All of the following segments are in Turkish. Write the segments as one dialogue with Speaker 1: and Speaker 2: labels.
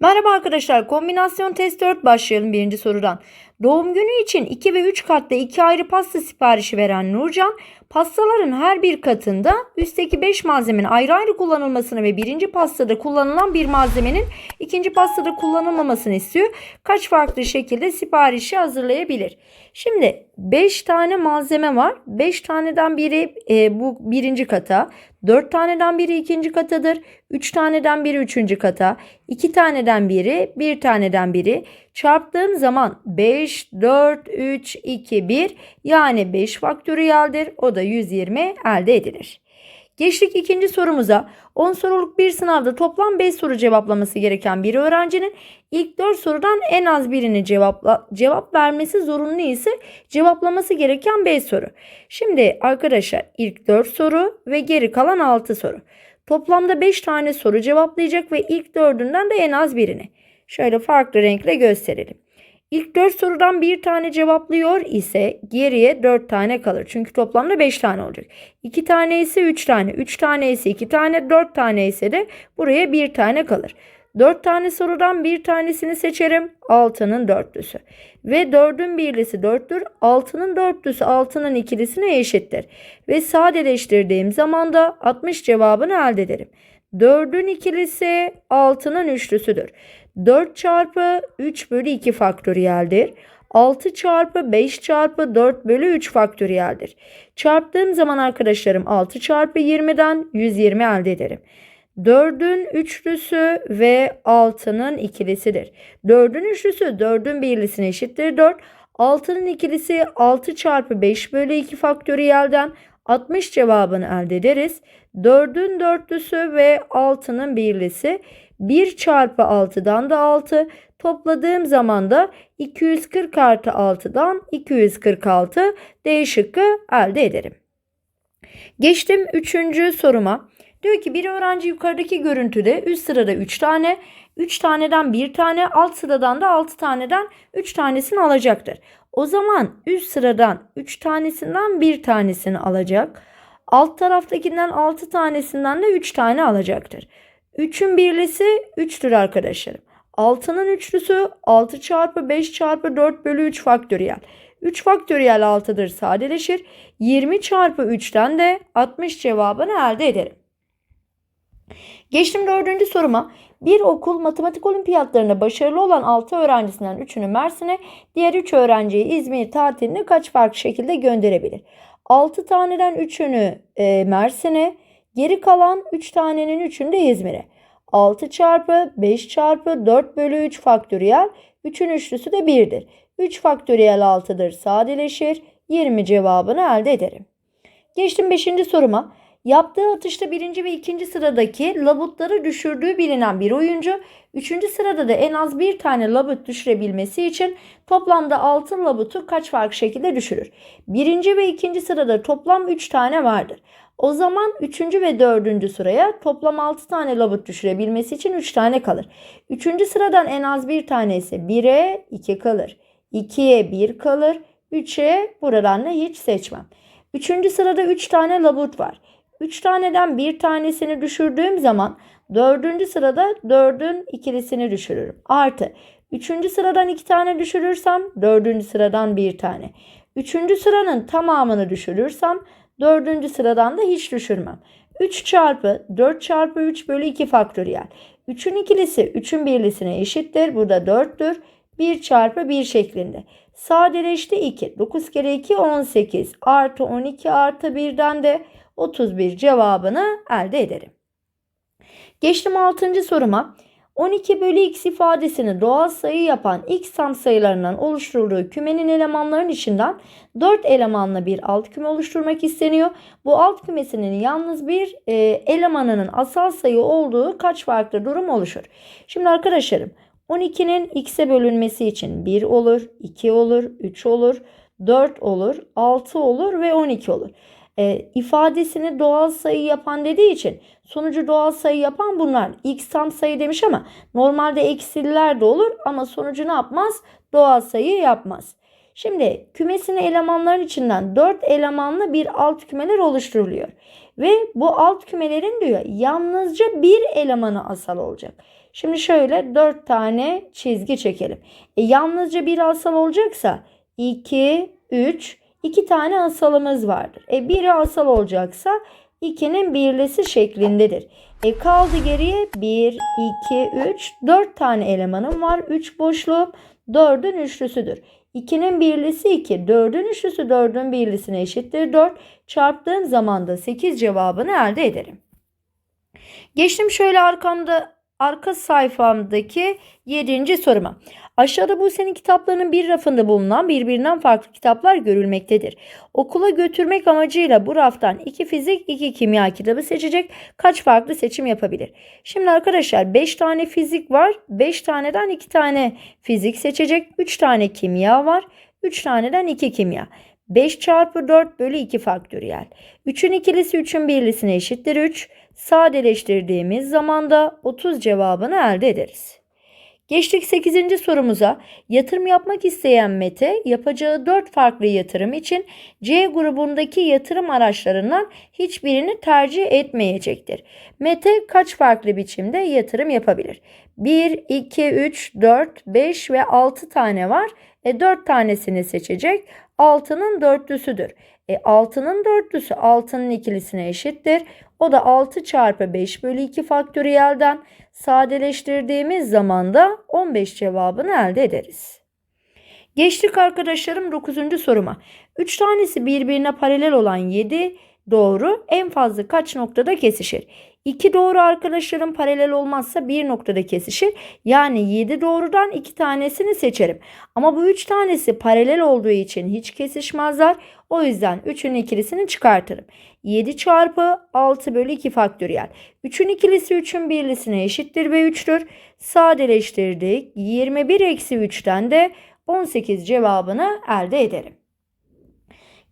Speaker 1: Merhaba arkadaşlar, kombinasyon test 4 başlayalım birinci sorudan. Doğum günü için 2 ve 3 katlı iki ayrı pasta siparişi veren Nurcan, pastaların her bir katında üstteki 5 malzemenin ayrı ayrı kullanılmasını ve birinci pastada kullanılan bir malzemenin ikinci pastada kullanılmamasını istiyor. Kaç farklı şekilde siparişi hazırlayabilir? Şimdi 5 tane malzeme var. 5 taneden biri e, bu birinci kata, 4 taneden biri ikinci katadır, 3 taneden biri üçüncü kata, 2 taneden biri, 1 taneden biri. Çarptığım zaman 5, 4, 3, 2, 1 yani 5 faktöriyeldir. O da 120 elde edilir. Geçtik ikinci sorumuza. 10 soruluk bir sınavda toplam 5 soru cevaplaması gereken bir öğrencinin ilk 4 sorudan en az birini cevapla, cevap vermesi zorunlu ise cevaplaması gereken 5 soru. Şimdi arkadaşlar ilk 4 soru ve geri kalan 6 soru. Toplamda 5 tane soru cevaplayacak ve ilk 4'ünden de en az birini. Şöyle farklı renkle gösterelim. İlk 4 sorudan bir tane cevaplıyor ise geriye 4 tane kalır. Çünkü toplamda 5 tane olacak. 2 tane ise 3 tane, 3 tane ise 2 tane, 4 tane ise de buraya 1 tane kalır. 4 tane sorudan bir tanesini seçerim. 6'nın dörtlüsü. Ve 4'ün birlisi 4'tür. 6'nın dörtlüsü 6'nın ikilisine eşittir. Ve sadeleştirdiğim zaman da 60 cevabını elde ederim. 4'ün ikilisi 6'nın üçlüsüdür. 4 çarpı 3 bölü 2 faktöriyeldir. 6 çarpı 5 çarpı 4 bölü 3 faktöriyeldir. Çarptığım zaman arkadaşlarım 6 çarpı 20'den 120 elde ederim. 4'ün üçlüsü ve 6'nın ikilisidir. 4'ün üçlüsü 4'ün birlisine eşittir 4. 6'nın ikilisi 6 çarpı 5 bölü 2 faktöriyelden 60 cevabını elde ederiz. 4'ün dörtlüsü ve 6'nın birlisi 1 çarpı 6'dan da 6. Topladığım zaman da 240 artı 6'dan 246 D şıkkı elde ederim. Geçtim 3. soruma. Diyor ki bir öğrenci yukarıdaki görüntüde üst sırada 3 tane, 3 taneden 1 tane, alt sıradan da 6 taneden 3 tanesini alacaktır. O zaman üst sıradan 3 tanesinden 1 tanesini alacak. Alt taraftakinden 6 tanesinden de 3 tane alacaktır. 3'ün birlisi 3'tür arkadaşlarım. 6'nın üçlüsü 6 çarpı 5 çarpı 4 bölü 3 faktöriyel. 3 faktöriyel 6'dır sadeleşir. 20 çarpı 3'ten de 60 cevabını elde ederim. Geçtim dördüncü soruma. Bir okul matematik olimpiyatlarında başarılı olan 6 öğrencisinden 3'ünü Mersin'e, diğer 3 öğrenciyi İzmir tatiline kaç farklı şekilde gönderebilir? 6 taneden 3'ünü e, Mersin'e, geri kalan 3 tanenin 3'ünü de İzmir'e. 6 çarpı 5 çarpı 4 bölü 3 faktöriyel, 3'ün üçlüsü de 1'dir. 3 faktöriyel 6'dır sadeleşir, 20 cevabını elde ederim. Geçtim 5. soruma. Yaptığı atışta birinci ve ikinci sıradaki labutları düşürdüğü bilinen bir oyuncu, üçüncü sırada da en az bir tane labut düşürebilmesi için toplamda altın labutu kaç farklı şekilde düşürür? Birinci ve ikinci sırada toplam 3 tane vardır. O zaman üçüncü ve dördüncü sıraya toplam 6 tane labut düşürebilmesi için 3 tane kalır. Üçüncü sıradan en az bir tane ise 1'e 2 kalır. 2'ye 1 kalır. 3'e buradan da hiç seçmem. Üçüncü sırada 3 tane labut var. 3 taneden bir tanesini düşürdüğüm zaman dördüncü sırada dördün ikilisini düşürürüm. Artı üçüncü sıradan iki tane düşürürsem dördüncü sıradan bir tane. Üçüncü sıranın tamamını düşürürsem dördüncü sıradan da hiç düşürmem. 3 çarpı 4 çarpı 3 bölü 2 faktöriyel. 3'ün ikilisi 3'ün birlisine eşittir. Burada 4'tür. 1 çarpı 1 şeklinde. Sadeleşti 2. 9 kere 2 18 artı 12 artı 1'den de 31 cevabını elde ederim. Geçtim 6. soruma. 12 bölü x ifadesini doğal sayı yapan x tam sayılarından oluşturulduğu kümenin elemanlarının içinden 4 elemanla bir alt küme oluşturmak isteniyor. Bu alt kümesinin yalnız bir e, elemanının asal sayı olduğu kaç farklı durum oluşur? Şimdi arkadaşlarım 12'nin x'e bölünmesi için 1 olur, 2 olur, 3 olur, 4 olur, 6 olur ve 12 olur e, ifadesini doğal sayı yapan dediği için sonucu doğal sayı yapan bunlar. X tam sayı demiş ama normalde eksililer de olur ama sonucu ne yapmaz? Doğal sayı yapmaz. Şimdi kümesin elemanların içinden 4 elemanlı bir alt kümeler oluşturuluyor. Ve bu alt kümelerin diyor yalnızca bir elemanı asal olacak. Şimdi şöyle 4 tane çizgi çekelim. E, yalnızca bir asal olacaksa 2, 3, 2 tane asalımız vardır. E, biri asal olacaksa 2'nin birlisi şeklindedir. E kaldı geriye 1, 2, 3, 4 tane elemanım var. 3 boşluğum 4'ün üçlüsüdür. 2'nin birlisi 2, 4'ün üçlüsü 4'ün birlisine eşittir 4. Çarptığım zaman da 8 cevabını elde ederim. Geçtim şöyle arkamda arka sayfamdaki 7. soruma. Aşağıda bu senin kitaplarının bir rafında bulunan birbirinden farklı kitaplar görülmektedir. Okula götürmek amacıyla bu raftan 2 fizik 2 kimya kitabı seçecek kaç farklı seçim yapabilir? Şimdi arkadaşlar 5 tane fizik var. 5 taneden 2 tane fizik seçecek. 3 tane kimya var. 3 taneden 2 kimya. 5 çarpı 4 bölü 2 faktöriyel. 3'ün ikilisi 3'ün birlisine eşittir 3. Sadeleştirdiğimiz zaman da 30 cevabını elde ederiz. Geçtik 8. sorumuza. Yatırım yapmak isteyen Mete yapacağı 4 farklı yatırım için C grubundaki yatırım araçlarından hiçbirini tercih etmeyecektir. Mete kaç farklı biçimde yatırım yapabilir? 1, 2, 3, 4, 5 ve 6 tane var. E 4 tanesini seçecek. 6'nın dörtlüsüdür. E 6'nın dörtlüsü 6'nın ikilisine eşittir. O da 6 çarpı 5 bölü 2 faktöriyelden sadeleştirdiğimiz zaman da 15 cevabını elde ederiz. Geçtik arkadaşlarım 9. soruma. 3 tanesi birbirine paralel olan 7 doğru en fazla kaç noktada kesişir? 2 doğru arkadaşlarım paralel olmazsa bir noktada kesişir. Yani 7 doğrudan 2 tanesini seçerim. Ama bu 3 tanesi paralel olduğu için hiç kesişmezler. O yüzden 3'ün ikilisini çıkartırım. 7 çarpı 6 bölü 2 faktöriyel. 3'ün ikilisi 3'ün birlisine eşittir ve 3'tür. Sadeleştirdik. 21 eksi 3'ten de 18 cevabını elde ederim.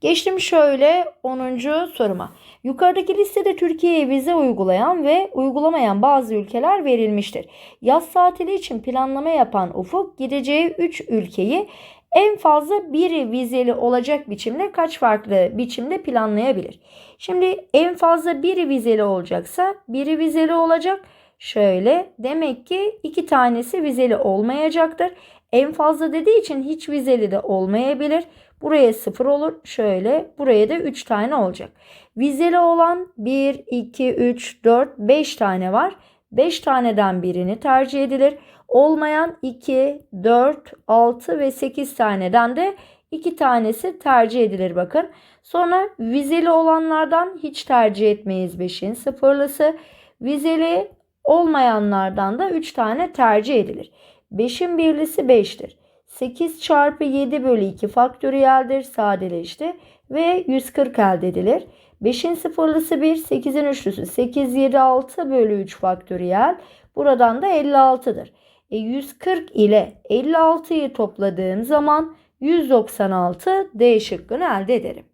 Speaker 1: Geçtim şöyle 10. soruma. Yukarıdaki listede Türkiye'ye vize uygulayan ve uygulamayan bazı ülkeler verilmiştir. Yaz tatili için planlama yapan Ufuk gideceği 3 ülkeyi en fazla biri vizeli olacak biçimde kaç farklı biçimde planlayabilir? Şimdi en fazla biri vizeli olacaksa biri vizeli olacak. Şöyle demek ki iki tanesi vizeli olmayacaktır. En fazla dediği için hiç vizeli de olmayabilir. Buraya 0 olur. Şöyle buraya da 3 tane olacak. Vizeli olan 1, 2, 3, 4, 5 tane var. 5 taneden birini tercih edilir. Olmayan 2, 4, 6 ve 8 taneden de 2 tanesi tercih edilir bakın. Sonra vizeli olanlardan hiç tercih etmeyiz 5'in sıfırlısı. Vizeli olmayanlardan da 3 tane tercih edilir. 5'in birlisi 5'tir. 8 çarpı 7 bölü 2 faktöriyeldir sadeleşti ve 140 elde edilir. 5'in sıfırlısı 1, 8'in üçlüsü 8, 7, 6 bölü 3 faktöriyel. Buradan da 56'dır. E 140 ile 56'yı topladığım zaman 196 D şıkkını elde ederim.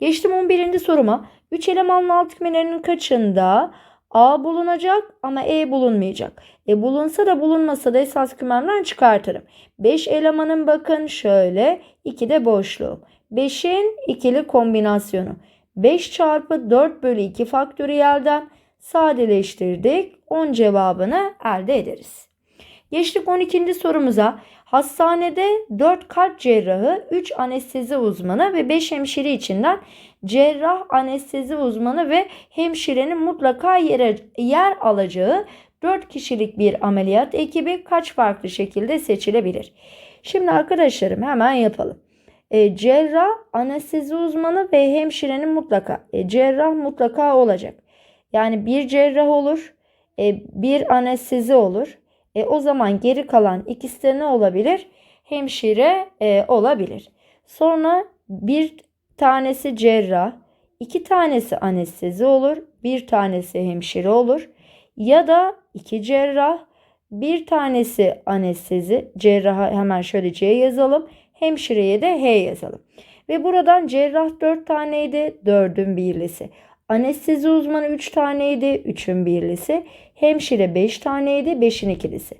Speaker 1: Geçtim 11. soruma. 3 elemanlı alt kümelerinin kaçında A bulunacak ama E bulunmayacak. E bulunsa da bulunmasa da esas kümemden çıkartırım. 5 elemanın bakın şöyle 2 de boşluğum. 5'in ikili kombinasyonu. 5 çarpı 4 bölü 2 faktöriyelden sadeleştirdik. 10 cevabını elde ederiz. Geçtik 12. sorumuza. Hastanede 4 kalp cerrahı, 3 anestezi uzmanı ve 5 hemşire içinden cerrah, anestezi uzmanı ve hemşirenin mutlaka yer, yer alacağı 4 kişilik bir ameliyat ekibi kaç farklı şekilde seçilebilir? Şimdi arkadaşlarım hemen yapalım. E, cerrah, anestezi uzmanı ve hemşirenin mutlaka. E, cerrah mutlaka olacak. Yani bir cerrah olur, e, bir anestezi olur. E, o zaman geri kalan ikisi de ne olabilir? Hemşire e, olabilir. Sonra bir tanesi cerrah, iki tanesi anestezi olur, bir tanesi hemşire olur. Ya da iki cerrah, bir tanesi anestezi, cerraha hemen şöyle C yazalım, hemşireye de H yazalım. Ve buradan cerrah 4 taneydi, 4'ün birlisi. Anestezi uzmanı 3 taneydi, 3'ün birlisi. Hemşire 5 taneydi, 5'in ikilisi.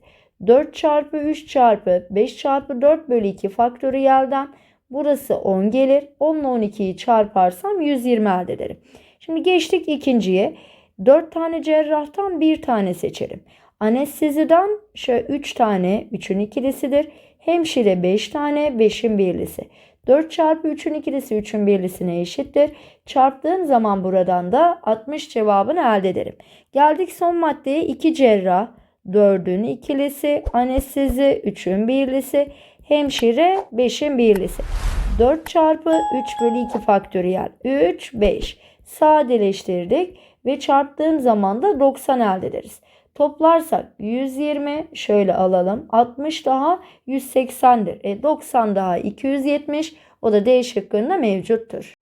Speaker 1: 4 çarpı 3 çarpı 5 çarpı 4 bölü 2 faktöriyelden Burası 10 gelir. 10 ile 12'yi çarparsam 120 elde ederim. Şimdi geçtik ikinciye. 4 tane cerrahtan 1 tane seçelim. Anesteziden şöyle 3 tane 3'ün ikilisidir. Hemşire 5 tane 5'in birlisi. 4 çarpı 3'ün ikilisi 3'ün birlisine eşittir. Çarptığım zaman buradan da 60 cevabını elde ederim. Geldik son maddeye 2 cerrah, 4'ün ikilisi, anestezi 3'ün birlisi, hemşire 5'in birlisi. 4 çarpı 3 bölü 2 faktöriyel 3, 5. Sadeleştirdik ve çarptığım zaman da 90 elde ederiz. Toplarsak 120 şöyle alalım. 60 daha 180'dir. E 90 daha 270 o da D şıkkında mevcuttur.